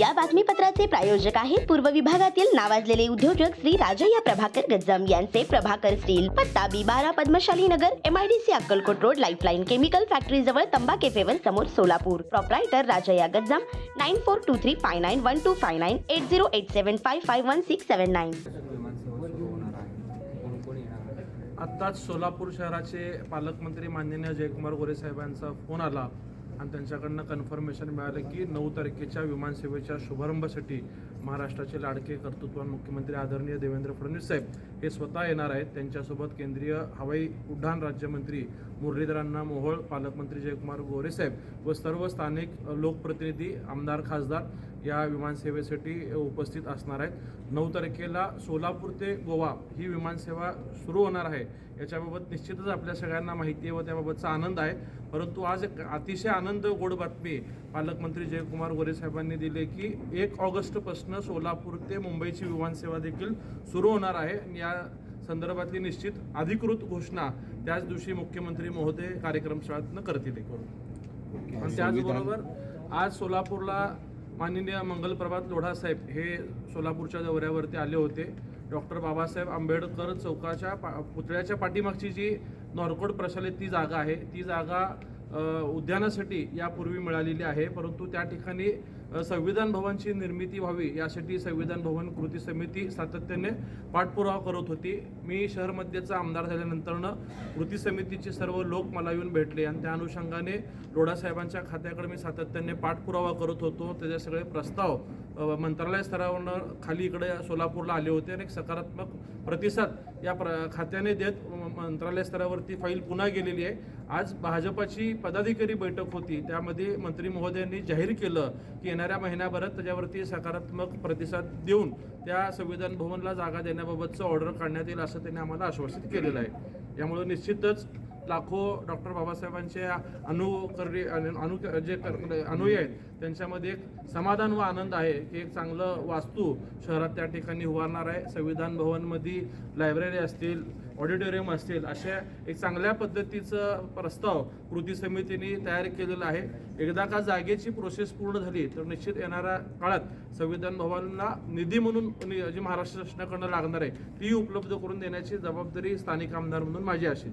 या बातमीपत्राचे प्रायोजक आहेत पूर्व विभागातील नावाजलेले उद्योजक श्री राजय्या प्रभाकर गज्जम यांचे प्रभाकर स्टील पत्ता बी बारा Padmashali Nagar MIDC Akkalkot road lifeline chemical factory जवळ तंबा केफेवर समोर Solapur. Proprietor Rajayya Gajjam nine four two three five nine one two five nine eight zero eight seven five five one six seven nine आत्ताच सोलापूर शहराचे पालकमंत्री माननीय जयकुमार गोरे साहेबांचा phone आला. आणि त्यांच्याकडनं कन्फर्मेशन मिळालं की नऊ तारखेच्या विमानसेवेच्या शुभारंभासाठी महाराष्ट्राचे लाडके कर्तृत्वान मुख्यमंत्री आदरणीय देवेंद्र फडणवीस साहेब हे स्वतः येणार आहेत. त्यांच्यासोबत केंद्रीय हवाई उड्डाण राज्यमंत्री मुरलीधरांना मोहोळ पालकमंत्री जयकुमार गोरे साहेब व सर्व स्थानिक लोकप्रतिनिधी आमदार खासदार या विमानसेवेसाठी उपस्थित असणार आहेत. नऊ तारखेला सोलापूर ते गोवा ही विमानसेवा सुरू होणार आहे. याच्याबाबत निश्चितच आपल्या सगळ्यांना माहिती आहे व त्याबाबतचा आनंद आहे. परंतु आज एक अतिशय आनंद गोड बातमी पालकमंत्री जयकुमार गोरे साहेबांनी दिली की एक ऑगस्टपासून सोलापूर ते मुंबईची विमानसेवा देखील सुरू होणार आहे. या संदर्भातली निश्चित अधिकृत घोषणा त्याच दिवशी मुख्यमंत्री महोदय कार्यक्रमस्थळातनं करतील आणि त्याचबरोबर आज सोलापूरला माननीय मंगलप्रभात लोढा साहेब हे सोलापूरच्या दौऱ्यावरती आले होते. डॉक्टर बाबासाहेब आंबेडकर चौकाच्या पा पुतळ्याच्या पाठीमागची जी नॉर्कोड प्रशालेत ती जागा आहे ती जागा उद्यानासाठी यापूर्वी मिळालेली आहे. परंतु त्या ठिकाणी संविधान भवनची निर्मिती व्हावी यासाठी संविधान भवन कृती समिती सातत्याने पाठपुरावा करत होती. मी शहर मध्येचा आमदार झाल्यानंतरनं कृती समितीचे सर्व लोक मला येऊन भेटले आणि त्या अनुषंगाने लोढासाहेबांच्या खात्याकडे मी सातत्याने पाठपुरावा करत होतो. त्याचे सगळे प्रस्ताव मंत्रालय स्तरावरनं खाली इकडे सोलापूरला आले होते आणि एक सकारात्मक प्रतिसाद या प्र खात्याने देत मंत्रालय स्तरावरती फाईल पुन्हा गेलेली आहे. आज भाजपाची पदाधिकारी बैठक होती. त्यामध्ये मंत्री महोदयांनी जाहीर केलं की येणाऱ्या महिन्याभरात त्याच्यावरती सकारात्मक प्रतिसाद देऊन त्या संविधान भवनला जागा देण्याबाबतचं ऑर्डर काढण्यात येईल असं त्यांनी आम्हाला आश्वासित केलेलं आहे. यामुळे निश्चितच लाखो डॉक्टर बाबासाहेबांचे अनुकरी अनु जे कर- अनुयायी आहेत त्यांच्यामध्ये एक समाधान व आनंद आहे की एक चांगलं वास्तू शहरात त्या ठिकाणी उभारणार आहे. संविधान भवनमध्ये लायब्ररी असतील ऑडिटोरियम असतील अशा एक चांगल्या पद्धतीचं प्रस्ताव कृती समितीने तयार केलेला आहे. एकदा का जागेची प्रोसेस पूर्ण झाली तर निश्चित येणाऱ्या काळात संविधान भवनला निधी म्हणून जी महाराष्ट्र शासनाकडनं लागणार आहे ती उपलब्ध करून देण्याची जबाबदारी स्थानिक आमदार म्हणून माझी असेल